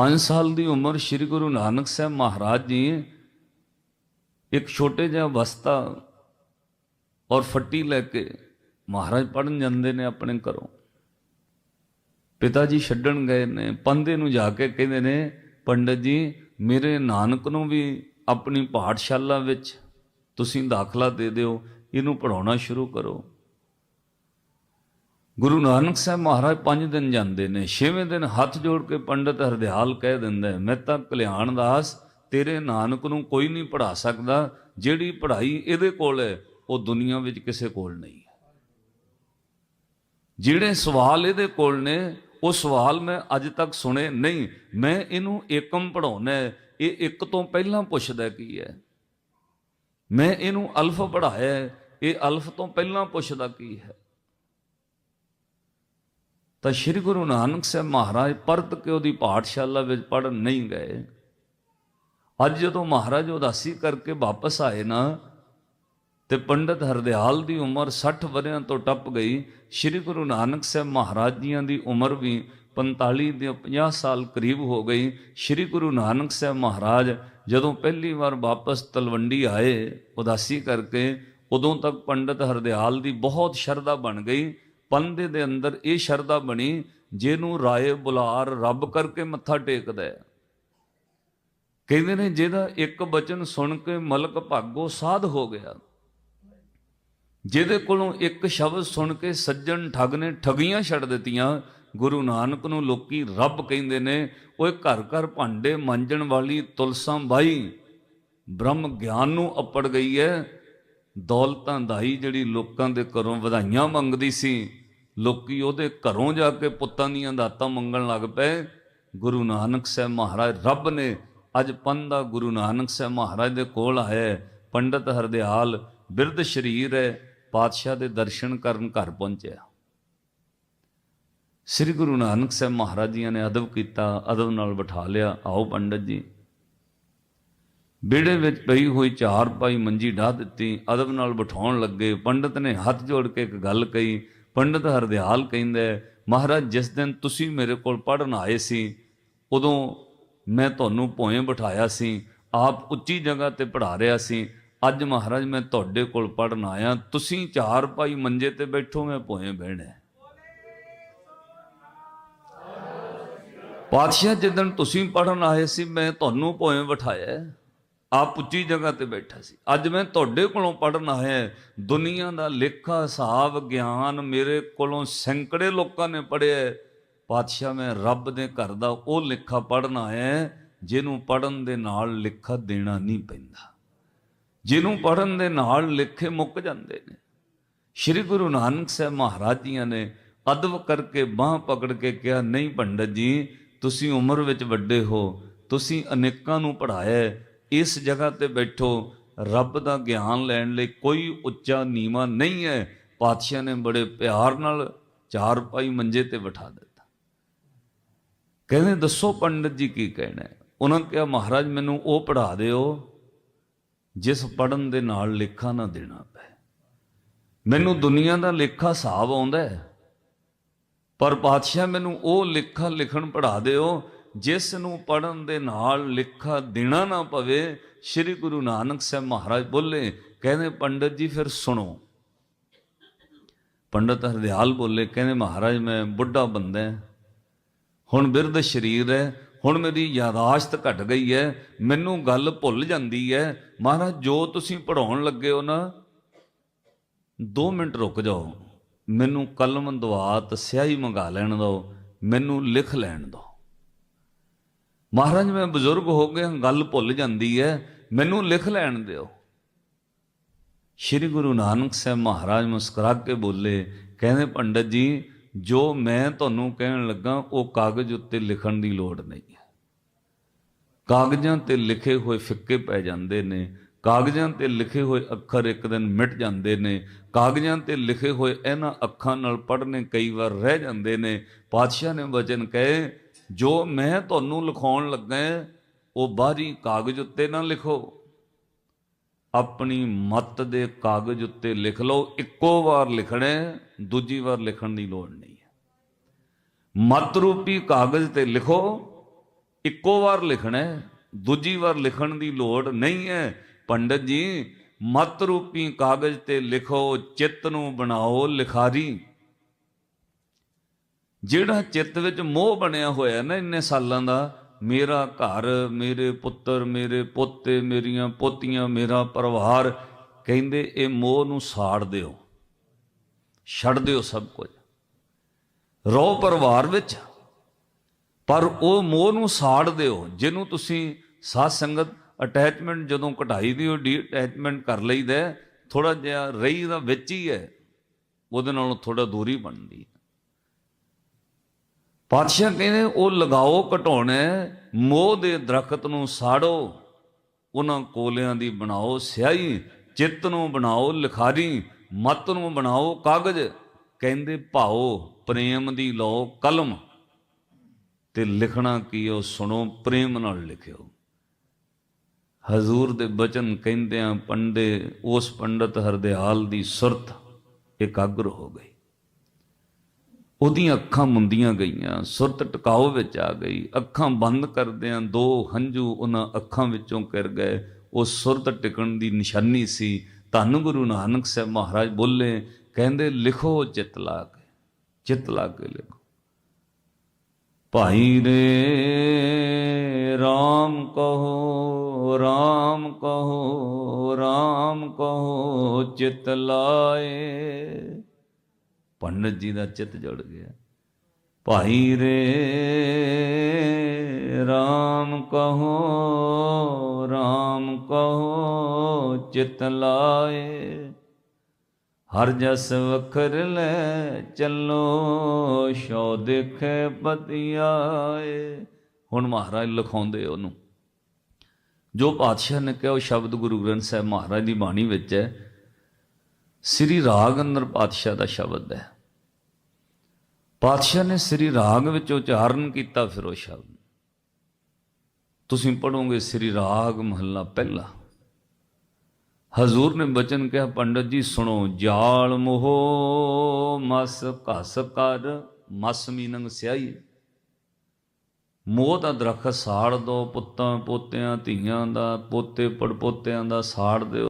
5 ਸਾਲ ਦੀ ਉਮਰ ਸ੍ਰੀ ਗੁਰੂ ਨਾਨਕ ਸਾਹਿਬ ਮਹਾਰਾਜ ਜੀ ਇੱਕ ਛੋਟੇ ਜਿਹਾ ਵਸਤਾ ਔਰ ਫੱਟੀ ਲੈ ਕੇ ਮਹਾਰਾਜ ਪੜਨ ਜਾਂਦੇ ਨੇ ਆਪਣੇ ਘਰੋਂ। ਪਿਤਾ ਜੀ ਛੱਡਣ ਗਏ ਨੇ ਪੰਦੇ ਨੂੰ ਜਾ ਕੇ ਕਹਿੰਦੇ ਨੇ, ਪੰਡਤ ਜੀ, ਮੇਰੇ ਨਾਨਕ ਨੂੰ ਵੀ ਆਪਣੀ ਪਾਠਸ਼ਾਲਾ ਵਿੱਚ ਤੁਸੀਂ ਦਾਖਲਾ ਦੇ ਦਿਓ, ਇਹਨੂੰ ਪੜਾਉਣਾ ਸ਼ੁਰੂ ਕਰੋ। ਗੁਰੂ ਨਾਨਕ ਸਾਹਿਬ ਮਹਾਰਾਜ 5 ਦਿਨ ਜਾਂਦੇ ਨੇ 6ਵੇਂ ਦਿਨ ਹੱਥ ਜੋੜ ਕੇ ਪੰਡਤ ਹਰਦਿਆਲ ਕਹਿ ਦਿੰਦਾ ਮੈਂ ਤਾਂ ਕਲਿਆਣ ਦਾਸ, ਤੇਰੇ ਨਾਨਕ ਨੂੰ ਕੋਈ ਨਹੀਂ ਪੜਾ ਸਕਦਾ, ਜਿਹੜੀ ਪੜ੍ਹਾਈ ਇਹਦੇ ਕੋਲ ਹੈ, ਉਹ ਦੁਨੀਆ ਵਿੱਚ ਕਿਸੇ ਕੋਲ ਨਹੀਂ ਹੈ। ਜਿਹੜੇ ਸਵਾਲ ਇਹਦੇ ਕੋਲ ਨੇ, ਉਹ ਸਵਾਲ ਮੈਂ ਅੱਜ ਤੱਕ ਸੁਣੇ ਨਹੀਂ, ਮੈਂ ਇਹਨੂੰ ਏਕਮ ਪੜਾਉਣਾ ਇਹ ਇੱਕ ਤੋਂ ਪਹਿਲਾਂ ਪੁੱਛਦਾ ਕੀ ਹੈ? ਮੈਂ ਇਹਨੂੰ ਅਲਫ ਪੜਾਇਆ ਇਹ ਅਲਫ ਤੋਂ ਪਹਿਲਾਂ ਪੁੱਛਦਾ ਕੀ ਹੈ? ਤਾਂ ਸ੍ਰੀ ਗੁਰੂ ਨਾਨਕ ਸਾਹਿਬ ਮਹਾਰਾਜ ਪਰਤ ਕੇ ਉਹਦੀ ਪਾਠਸ਼ਾਲਾ ਵਿੱਚ ਪੜਨ ਨਹੀਂ ਗਏ। ਅੱਜ ਜਦੋਂ ਮਹਾਰਾਜ ਉਦਾਸੀ ਕਰਕੇ ਵਾਪਸ ਆਏ ਨਾ, ਤੇ ਪੰਡਤ ਹਰਦਿਆਲ ਦੀ ਉਮਰ 60 ਵਰਿਆਂ ਤੋਂ ਟੱਪ ਗਈ, ਸ੍ਰੀ ਗੁਰੂ ਨਾਨਕ ਸਾਹਿਬ ਮਹਾਰਾਜ ਜੀਆਂ ਦੀ ਉਮਰ ਵੀ 45 ਦੇ 50 ਸਾਲ ਕਰੀਬ ਹੋ ਗਈ। ਸ੍ਰੀ ਗੁਰੂ ਨਾਨਕ ਸਾਹਿਬ ਮਹਾਰਾਜ ਜਦੋਂ ਪਹਿਲੀ ਵਾਰ ਵਾਪਸ ਤਲਵੰਡੀ ਆਏ ਉਦਾਸੀ ਕਰਕੇ, ਉਦੋਂ ਤੱਕ ਪੰਡਤ ਹਰਦਿਆਲ ਦੀ ਬਹੁਤ ਸ਼ਰਧਾ ਬਣ ਗਈ। ਪੰਦੇ ਦੇ ਅੰਦਰ ਇਹ ਸ਼ਰਧਾ ਬਣੀ ਜਿਹਨੂੰ ਰਾਏ ਬੁਲਾਰ ਰੱਬ ਕਰਕੇ ਮੱਥਾ ਟੇਕਦਾ ਹੈ। ਕਹਿੰਦੇ ਨੇ ਜਿਹਦਾ ਇੱਕ ਬਚਨ ਸੁਣ ਕੇ ਮਲਕ ਭਾਗੋ ਸਾਧ ਹੋ ਗਿਆ। ਜਿਹਦੇ ਕੋਲੋਂ ਇੱਕ ਸ਼ਬਦ ਸੁਣ ਕੇ ਸੱਜਣ ਠੱਗ ਨੇ ਠਗੀਆਂ ਛੱਡ ਦਿੱਤੀਆਂ। ਗੁਰੂ ਨਾਨਕ ਨੂੰ ਲੋਕੀ ਰੱਬ ਕਹਿੰਦੇ ਨੇ, ਓਏ ਘਰ ਘਰ ਭਾਂਡੇ ਮਾਂਜਣ ਵਾਲੀ ਤੁਲਸਾਂ ਬਾਈ, ਬ੍ਰਹਮ ਗਿਆਨ ਨੂੰ ਅਪੜ ਗਈ ਹੈ ਦੌਲਤਾਂ ਦਾਈ ਜਿਹੜੀ ਲੋਕਾਂ ਦੇ ਘਰੋਂ ਵਧਾਈਆਂ ਮੰਗਦੀ ਸੀ। ਲੋਕੀ ਉਹਦੇ ਘਰੋਂ ਜਾ ਕੇ ਪੁੱਤਾਂ ਦੀਆਂ ਦਾਤਾਂ ਮੰਗਣ ਲੱਗ ਪਏ। ਗੁਰੂ ਨਾਨਕ ਸਾਹਿਬ ਮਹਾਰਾਜ, ਰੱਬ ਨੇ ਅੱਜ ਪੰਦਾ ਗੁਰੂ ਨਾਨਕ ਸਾਹਿਬ ਮਹਾਰਾਜ ਦੇ ਕੋਲ ਆਇਆ ਹੈ। ਪੰਡਤ ਹਰਦਿਆਲ ਬਿਰਧ ਸ਼ਰੀਰ ਹੈ, ਪਾਤਸ਼ਾਹ ਦੇ ਦਰਸ਼ਨ ਕਰਨ ਘਰ ਪਹੁੰਚਿਆ। ਸ੍ਰੀ ਗੁਰੂ ਨਾਨਕ ਸਾਹਿਬ ਮਹਾਰਾਜ ਜੀਆਂ ਨੇ ਅਦਬ ਕੀਤਾ, ਅਦਬ ਨਾਲ ਬਿਠਾ ਲਿਆ, ਆਓ ਪੰਡਤ ਜੀ। ਵਿਹੜੇ ਵਿੱਚ ਪਈ ਹੋਈ ਚਾਰ ਪਾਈ ਮੰਜੀ ਢਾ ਦਿੱਤੀ, ਅਦਬ ਨਾਲ ਬਿਠਾਉਣ ਲੱਗੇ। ਪੰਡਤ ਨੇ ਹੱਥ ਜੋੜ ਕੇ ਇੱਕ ਗੱਲ ਕਹੀ ਪੰਡਤ ਹਰਦਿਆਲ ਕਹਿੰਦਾ ਮਹਾਰਾਜ, ਜਿਸ ਦਿਨ ਤੁਸੀਂ ਮੇਰੇ ਕੋਲ ਪੜਨ ਆਏ ਸੀ, ਉਦੋਂ ਮੈਂ ਤੁਹਾਨੂੰ ਭੋਏ ਬਿਠਾਇਆ ਸੀ, ਆਪ ਉੱਚੀ ਜਗ੍ਹਾ ਤੇ ਪੜਾ ਰਿਹਾ ਸੀ। ਅੱਜ ਮਹਾਰਾਜ, ਮੈਂ ਤੁਹਾਡੇ ਕੋਲ ਪੜਨ ਆਇਆ। ਤੁਸੀਂ ਚਾਰ ਭਾਈ ਮੰਜੇ ਤੇ ਬੈਠੋ, ਮੈਂ ਭੋਏ ਬਹਿਣਾ ਹੈ। ਪਾਤਸ਼ਾਹ ਜਿੱਦਣ ਤੁਸੀਂ ਪੜਨ ਆਏ ਸੀ, ਮੈਂ ਤੁਹਾਨੂੰ ਭੋਏ ਬਿਠਾਇਆ ਆਪ ਉੱਚੀ ਜਗ੍ਹਾ ਤੇ ਬੈਠਾ ਸੀ। ਅੱਜ ਮੈਂ ਤੁਹਾਡੇ ਕੋਲੋਂ ਪੜਨ ਆਇਆ ਦੁਨੀਆ ਦਾ ਲੇਖਾ, ਹਿਸਾਬ, ਗਿਆਨ ਮੇਰੇ ਕੋਲੋਂ ਸੈਂਕੜੇ ਲੋਕਾਂ ਨੇ ਪੜਿਆ ਪਾਤਸ਼ਾਹ, ਮੈਂ ਰੱਬ ਦੇ ਘਰ ਦਾ ਉਹ ਲੇਖਾ ਪੜਨ ਆਇਆ ਜਿਹਨੂੰ ਪੜਨ ਦੇ ਨਾਲ ਲੇਖਾ ਦੇਣਾ ਨਹੀਂ ਪੈਂਦਾ। ਜਿਹਨੂੰ ਪੜਨ ਦੇ ਨਾਲ ਲਿਖੇ ਮੁੱਕ ਜਾਂਦੇ ਨੇ। ਸ੍ਰੀ ਗੁਰੂ ਨਾਨਕ ਸਾਹਿਬ ਮਹਾਰਾਜ ਜੀਆਂ ਨੇ ਅਦਬ ਕਰਕੇ ਬਾਹ ਪਕੜ ਕੇ ਕਿਹਾ, ਨਹੀਂ ਪੰਡਤ ਜੀ, ਤੁਸੀਂ ਉਮਰ ਵਿੱਚ ਵੱਡੇ ਹੋ। ਤੁਸੀਂ ਅਨੇਕਾਂ ਨੂੰ ਪੜਾਇਆ ਇਸ ਜਗ੍ਹਾ ਤੇ ਬੈਠੋ, ਰੱਬ ਦਾ ਗਿਆਨ ਲੈਣ ਲਈ ਕੋਈ ਉੱਚਾ ਨੀਵਾ ਨਹੀਂ ਹੈ। ਪਾਤਸ਼ਾਹ ਨੇ ਬੜੇ ਪਿਆਰ ਨਾਲ ਚਾਰ ਪਾਈ ਮੰਜੇ ਤੇ ਬਿਠਾ ਦਿੱਤਾ। ਕਹਿੰਦੇ, ਦੱਸੋ ਪੰਡਤ ਜੀ ਕੀ ਕਹਿਣਾ ਹੈ? ਉਹਨਾਂ ਕਿਹਾ, ਮਹਾਰਾਜ, ਮੈਨੂੰ ਉਹ ਪੜਾ ਦਿਓ ਜਿਸ ਪੜਨ ਦੇ ਨਾਲ ਲੇਖਾ ਨਾ ਦੇਣਾ ਪਏ। ਮੈਨੂੰ ਦੁਨੀਆ ਦਾ ਲੇਖਾ ਹਿਸਾਬ ਆਉਂਦਾ ਹੈ, ਪਰ ਪਾਤਸ਼ਾਹ, ਮੈਨੂੰ ਉਹ ਲੇਖਾ ਲਿਖਣ ਪੜਾ ਦਿਓ ਜਿਸ ਨੂੰ ਪੜਨ ਦੇ ਨਾਲ ਲਿਖਾ ਦੇਣਾ ਨਾ ਪਵੇ, ਸ੍ਰੀ ਗੁਰੂ ਨਾਨਕ ਸਾਹਿਬ ਮਹਾਰਾਜ ਬੋਲੇ, ਕਹਿੰਦੇ ਪੰਡਤ ਜੀ ਫਿਰ ਸੁਣੋ। ਪੰਡਤ ਹਰਦਿਆਲ ਬੋਲੇ, ਕਹਿੰਦੇ ਮਹਾਰਾਜ ਮੈਂ ਬੁੱਢਾ ਬੰਦਾ ਹਾਂ, ਹੁਣ ਬਿਰਧ ਸਰੀਰ ਹੈ, ਹੁਣ ਮੇਰੀ ਯਾਦਾਸ਼ਤ ਘਟ ਗਈ ਹੈ, ਮੈਨੂੰ ਗੱਲ ਭੁੱਲ ਜਾਂਦੀ ਹੈ। ਮਹਾਰਾਜ, ਜੋ ਤੁਸੀਂ ਪੜਾਉਣ ਲੱਗੇ ਹੋ ਨਾ 2 ਮਿੰਟ ਰੁਕ ਜਾਓ, ਮੈਨੂੰ ਕਲਮ ਦਵਾਤ ਸਿਆਹੀ ਮੰਗਾ ਲੈਣ ਦਿਓ, ਮੈਨੂੰ ਲਿਖ ਲੈਣ ਦਿਓ। ਮਹਾਰਾਜ, ਮੈਂ ਬਜ਼ੁਰਗ ਹੋ ਗਿਆ ਗੱਲ ਭੁੱਲ ਜਾਂਦੀ ਹੈ, ਮੈਨੂੰ ਲਿਖ ਲੈਣ ਦਿਓ। ਸ੍ਰੀ ਗੁਰੂ ਨਾਨਕ ਸਾਹਿਬ ਮਹਾਰਾਜ ਮੁਸਕਰਾ ਕੇ ਬੋਲੇ, ਕਹਿੰਦੇ, ਪੰਡਤ ਜੀ, ਜੋ ਮੈਂ ਤੁਹਾਨੂੰ ਕਹਿਣ ਲੱਗਾ, ਉਹ ਕਾਗਜ਼ ਉੱਤੇ ਲਿਖਣ ਦੀ ਲੋੜ ਨਹੀਂ ਹੈ। ਕਾਗਜ਼ਾਂ ਤੇ ਲਿਖੇ ਹੋਏ ਫਿੱਕੇ ਪੈ ਜਾਂਦੇ ਨੇ, ਕਾਗਜ਼ਾਂ ਤੇ ਲਿਖੇ ਹੋਏ ਅੱਖਰ ਇੱਕ ਦਿਨ ਮਿਟ ਜਾਂਦੇ ਨੇ, ਕਾਗਜ਼ਾਂ ਤੇ ਲਿਖੇ ਹੋਏ ਇਹਨਾਂ ਅੱਖਾਂ ਨਾਲ ਪੜ੍ਹਨੇ ਕਈ ਵਾਰ ਰਹਿ ਜਾਂਦੇ ਨੇ। ਪਾਤਸ਼ਾਹ ਨੇ ਵਚਨ ਕਹੇ ਜੋ ਮੈਂ ਤੁਹਾਨੂੰ ਲਿਖਾਉਣ ਲੱਗਾ ਉਹ ਬਾਹਰੀ ਕਾਗਜ਼ ਉੱਤੇ ਨਾ ਲਿਖੋ। ਆਪਣੀ ਮਤ ਦੇ ਕਾਗਜ਼ ਉੱਤੇ ਲਿਖ ਲਓ। ਇੱਕੋ ਵਾਰ ਲਿਖਣਾ ਦੂਜੀ ਵਾਰ ਲਿਖਣ ਦੀ ਲੋੜ ਨਹੀਂ ਹੈ। ਮਤ ਰੂਪੀ ਕਾਗਜ਼ ਤੇ ਲਿਖੋ। ਇੱਕੋ ਵਾਰ ਲਿਖਣਾ ਦੂਜੀ ਵਾਰ ਲਿਖਣ ਦੀ ਲੋੜ ਨਹੀਂ ਹੈ। ਪੰਡਤ ਜੀ, ਮਤ ਰੂਪੀ ਕਾਗਜ਼ ਤੇ ਲਿਖੋ, ਚਿੱਤ ਨੂੰ ਬਣਾਓ ਲਿਖਾਰੀ। ਜਿਹੜਾ ਚਿੱਤ ਵਿੱਚ ਮੋਹ ਬਣਿਆ ਹੋਇਆ ਨਾ ਇੰਨੇ ਸਾਲਾਂ ਦਾ, ਮੇਰਾ ਘਰ, ਮੇਰੇ ਪੁੱਤਰ, ਮੇਰੇ ਪੋਤੇ, ਮੇਰੀਆਂ ਪੋਤੀਆਂ, ਮੇਰਾ ਪਰਿਵਾਰ, ਕਹਿੰਦੇ ਇਹ ਮੋਹ ਨੂੰ ਸਾੜ ਦਿਓ। ਛੱਡ ਦਿਓ ਸਭ ਕੁਝ। ਰੋ ਪਰਿਵਾਰ ਵਿੱਚ, ਪਰ ਉਹ ਮੋਹ ਨੂੰ ਸਾੜ ਦਿਓ, ਜਿਹਨੂੰ ਤੁਸੀਂ ਸਾਧ ਸੰਗਤ ਅਟੈਚਮੈਂਟ ਜਦੋਂ ਘਟਾਈ ਦੀ, ਉਹ ਡੀ ਅਟੈਚਮੈਂਟ ਕਰ ਲਈਦਾ ਥੋੜਾ ਜਿਹਾ ਰਹੀ ਦਾ ਵਿੱਚ ਹੀ ਹੈ, ਉਹਦੇ ਨਾਲੋਂ ਥੋੜਾ ਦੂਰੀ ਬਣਦੀ। ਪਾਤਸ਼ਾਹ ਕਹਿੰਦੇ, ਉਹ ਲਗਾਓ ਘਟਾਉਣਾ, ਮੋਹ ਦੇ ਦਰਖਤ ਨੂੰ ਸਾੜੋ, ਉਹਨਾਂ ਕੋਲਿਆਂ ਦੀ ਬਣਾਓ ਸਿਆਹੀ, ਚਿੱਤ ਨੂੰ ਬਣਾਓ ਲਿਖਾਰੀ, ਮਤ ਨੂੰ ਬਣਾਓ ਕਾਗਜ਼, ਕਹਿੰਦੇ ਭਾਓ, ਪ੍ਰੇਮ ਦੀ ਲਓ ਕਲਮ। ਤੇ ਲਿਖਣਾ ਕੀ ਉਹ ਸੁਣੋ, ਪ੍ਰੇਮ ਨਾਲ ਲਿਖਿਓ। ਹਜ਼ੂਰ ਦੇ ਬਚਨ ਕਹਿੰਦਿਆਂ ਪੰਡੇ ਉਸ ਪੰਡਤ ਹਰਦਿਆਲ ਦੀ ਸੁਰਤ ਇਕਾਗਰ ਹੋ ਗਈ। ਉਹਦੀਆਂ ਅੱਖਾਂ ਮੁੰਦੀਆਂ ਗਈਆਂ, ਸੁਰਤ ਟਿਕਾਓ ਵਿੱਚ ਆ ਗਈ, ਅੱਖਾਂ ਬੰਦ ਕਰਦਿਆਂ ਦੋ ਹੰਝੂ ਉਹਨਾਂ ਅੱਖਾਂ ਵਿੱਚੋਂ ਕਿਰ ਗਏ। ਉਹ ਸੁਰਤ ਟਿਕਣ ਦੀ ਨਿਸ਼ਾਨੀ ਸੀ। ਧੰਨ ਗੁਰੂ ਨਾਨਕ ਸਾਹਿਬ ਮਹਾਰਾਜ ਬੋਲੇ, ਕਹਿੰਦੇ, ਲਿਖੋ ਚਿੱਤ ਲਾ ਕੇ, ਚਿੱਤ ਲਾ ਕੇ ਲਿਖੋ। ਭਾਈ ਰੇ RAM ਕਹੋ RAM ਕਹੋ RAM ਕਹੋ, ਚਿਤ ਲਾਏ। ਪੰਡਤ ਜੀ ਦਾ ਚਿੱਤ ਜੁੜ ਗਿਆ। ਭਾਈ ਰੇ RAM ਕਹੋ RAM ਕਹੋ, ਚਿਤ ਲਾਏ। ਹਰ ਜਸ ਵਖਰ ਲੈ ਚੱਲੋ ਸ਼ੋ ਦੇਖੇ ਪਤਿਆਏ ਹੁਣ ਮਹਾਰਾਜ ਲਿਖਾਉਂਦੇ ਉਹਨੂੰ। ਜੋ ਪਾਤਸ਼ਾਹ ਨੇ ਕਿਹਾ, ਉਹ ਸ਼ਬਦ ਗੁਰੂ ਗ੍ਰੰਥ ਸਾਹਿਬ ਮਹਾਰਾਜ ਦੀ ਬਾਣੀ ਵਿੱਚ ਹੈ ਸ੍ਰੀ ਰਾਗ ਅੰਦਰ ਪਾਤਸ਼ਾਹ ਦਾ ਸ਼ਬਦ ਹੈ। ਪਾਤਸ਼ਾਹ ਨੇ ਸ੍ਰੀ ਰਾਗ ਵਿੱਚ ਉਚਾਰਨ ਕੀਤਾ ਫਿਰ ਉਹ ਸ਼ਬਦ। ਤੁਸੀਂ ਪੜੋਗੇ ਸ੍ਰੀ ਰਾਗ ਮਹੱਲਾ ਪਹਿਲਾ। ਹਜ਼ੂਰ ਨੇ ਬਚਨ ਕਿਹਾ, ਪੰਡਤ ਜੀ, ਸੁਣੋ, ਜਾਲ ਮੋਹ, ਮਸ ਘਸ ਕਰ, ਮਸ ਮੀਨੰਗ ਸਿਆਈ। ਮੋਹ ਦਾ ਦਰਖਤ ਸਾੜ ਦੋ, ਪੁੱਤਾਂ ਪੋਤਿਆਂ ਧੀਆਂ ਦਾ, ਪੋਤੇ ਪੜਪੋਤਿਆਂ ਦਾ ਸਾੜ ਦਿਓ।